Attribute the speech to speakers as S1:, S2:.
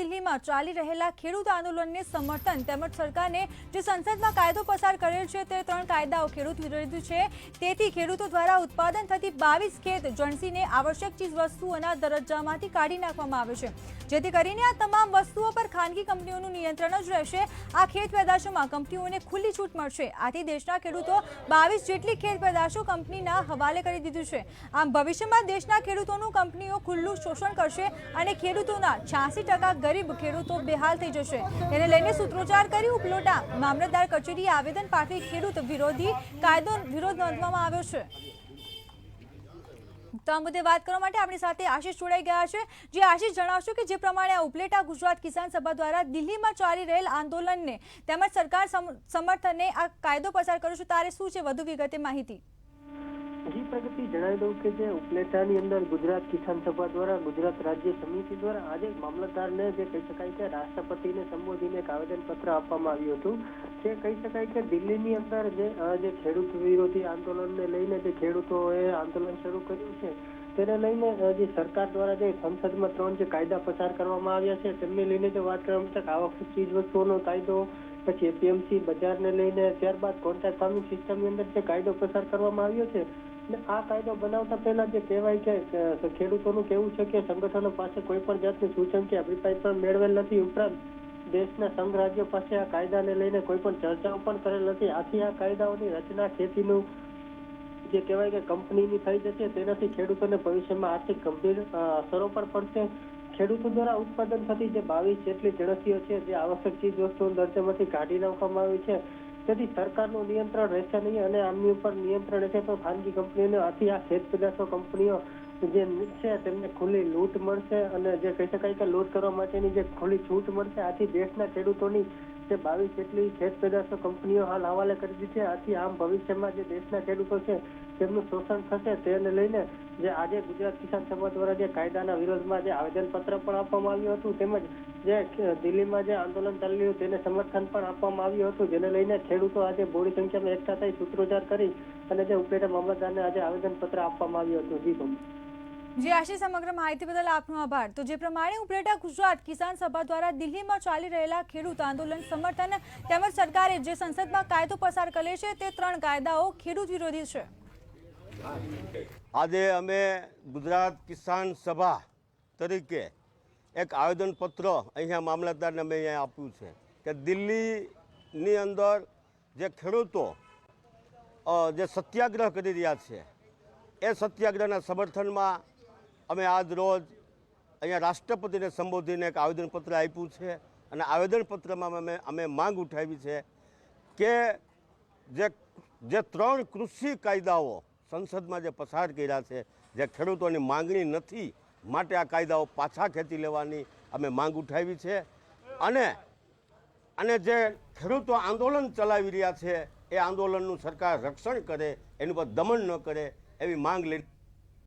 S1: દિલ્હીમાં ચાલી રહેલા ખેડૂત આંદોલનને સમર્થન તેમજ સરકારને જે સંસદમાં કાયદો પસાર કરેલ છે તે ત્રણ કાયદાઓ ખેડૂત વિરોધી છે. તેથી ખેડૂતો દ્વારા ઉત્પાદન થતી બાવીસ ખેત જણસીને આવશ્યક ચીજ વસ્તુઓના દરજ્જામાંથી કાઢી નાખવામાં આવે છે. જેથી કરીને આ તમામ વસ્તુઓ પર ખાનગી કંપનીઓનું નિયંત્રણ જ રહેશે. આ ખેત પેદાશોમાં કંપનીઓને ખુલ્લી છૂટ મળશે. આથી દેશના ખેડૂતો બાવીસ જેટલી ખેત પેદાશો કંપનીના હવાલે કરી દીધું છે. આમ ભવિષ્યમાં દેશના ખેડૂતોનું કંપનીઓ ખુલ્લું શોષણ કરશે અને ખેડૂતોના છ્યાસી ટકા ગરીબ ખેડૂતો બેહાલ થઈ જશે. એને લઈને સૂત્રોચ્ચાર કરી ઉપલોટા મામલતદાર કચેરીએ આવેદન પાઠવી ખેડૂત વિરોધી કાયદો વિરોધ નોંધવામાં આવ્યો છે. તો આ કરવા માટે આપણી સાથે આશીષ જોડાઈ ગયા છે. જે આશીષ જણાવશો કે જે પ્રમાણે આ ઉપલેટા ગુજરાત કિસાન સભા દ્વારા દિલ્હીમાં ચાલી રહેલ આંદોલનને તેમજ સરકાર સમ- સમર્થને આ કાયદો પસાર કર્યો છે, તારે શું છે વધુ વિગતે માહિતી?
S2: જી પ્રગતિ જણાવી દઉં કે જે ઉપલેટાની અંદર ગુજરાત કિસાન સભા દ્વારા ગુજરાત રાજ્ય સમિતિ દ્વારા આજે મામલતદારને જે કહી શકાય કે રાષ્ટ્રપતિને સંબોધીને એક આવેદન પત્ર આપવામાં આવ્યું હતું. જે કહી શકાય કે દિલ્હીની અંદર જે જે ખેડૂત વિરોધી આંદોલનને લઈને જે ખેડૂતોએ આંદોલન શરૂ કર્યું છે, તેને લઈને જે સરકાર દ્વારા જે સંસદમાં ત્રણ જે કાયદા પસાર કરવામાં આવ્યા છે, તેમને લઈને જો વાત કરવામાં તો આવક ચીજ વસ્તુઓનો કાયદો, પછી એપીએમસી બજારને લઈને ત્યારબાદ કોન્ટ્રાક્ટ ફાર્મિંગ સિસ્ટમની અંદર જે કાયદો પસાર કરવામાં આવ્યો છે આ કાયદો બનાવતા પહેલા જે કહેવાય કે ખેડૂતોનું કેવું છે કે સંગઠનો પાસે કોઈ પણ જાતની સૂચન કે અભિપ્રાય પણ મેળવેલ નથી. ઉપરાંત દેશના સંઘ રાજ્યો પાસે આ કાયદાને લઈને કોઈ પણ ચર્ચાઓ પણ કરેલ નથી. આથી આ કાયદાઓની રચના ખેતીનું જે કહેવાય કે કંપનીની થઈ જશે તેનાથી ખેડૂતોને ભવિષ્યમાં આર્થિક ગંભીર અસરો પણ પડશે. ખેડૂતો દ્વારા ઉત્પાદન થતી જે બાવીસ જેટલી ઝડપીઓ છે, જે આવશ્યક ચીજ વસ્તુઓ દર્જામાંથી કાઢી નાખવામાં આવી છે તેથી સરકારનું નિયંત્રણ રહેશે નહીં અને આમની ઉપર નિયંત્રણ રહેશે તો ખાનગી કંપનીઓને આથી આ ખેત પેદાશો કંપનીઓ જે છે તેમને ખુલ્લી લૂંટ મળશે અને જે કહી શકાય કે લૂંટ કરવા માટેની જે ખુલ્લી છૂટ મળશે, આથી દેશના ખેડૂતોની જે બાવીસ જેટલી ખેત પેદાશો કંપનીઓ હાલ હવાલે કરી દીધી છે, આથી આમ ભવિષ્યમાં જે દેશના ખેડૂતો છે તેમનું શોષણ થશે તેને લઈને જે આજે ગુજરાત કિસાન સભા દ્વારા જે કાયદાના વિરોધમાં જે આવેદનપત્ર પણ આપવામાં આવ્યું હતું, તેમજ જે દિલ્હીમાં જે આંદોલન ચાલ્યું તેને સમર્થન પણ આપવામાં આવ્યું હતું જેને લઈને ખેડૂતો આજે બોડી સંખ્યામાં એકઠા થઈ સૂત્રોચ્ચાર કરી અને જે ઉપલેટા મામલતદારને આજે આવેદન પત્ર આપવામાં આવ્યું હતું. જી
S1: જે આશી સમગ્ર માહિતી બદલ આપનો આભાર. તો જે પ્રમાણે ઉપલેટા ગુજરાત કિસાન સભા દ્વારા દિલ્હીમાં ચાલી રહેલા ખેડૂત આંદોલન સમર્થન તેમજ સરકારે જે સંસદમાં કાયદો પસાર કરે છે તે ત્રણ કાયદાઓ ખેડૂત વિરોધી છે.
S3: આજે અમે ગુજરાત કિસાન સભા તરીકે એક આવેદનપત્ર અહીંયા મામલતદારને મેં અહીંયા આપ્યું છે કે દિલ્હીની અંદર જે ખેડૂતો જે સત્યાગ્રહ કરી રહ્યા છે, એ સત્યાગ્રહના સમર્થનમાં અમે આજ રોજ અહીંયા રાષ્ટ્રપતિને સંબોધીને એક આવેદનપત્ર આપ્યું છે અને આવેદનપત્રમાં અમે અમે માંગ ઉઠાવી છે કે જે જે ત્રણ કૃષિ કાયદાઓ સંસદમાં જે પસાર કર્યા છે, જે ખેડૂતોની માંગણી નથી માટે આ કાયદાઓ પાછા ખેંચી લેવાની અમે માંગ ઉઠાવી છે. અને અને જે ખેડૂતો આંદોલન ચલાવી રહ્યા છે, એ આંદોલનનું સરકાર રક્ષણ કરે, એની પર દમન ન કરે, એવી માંગ લઈ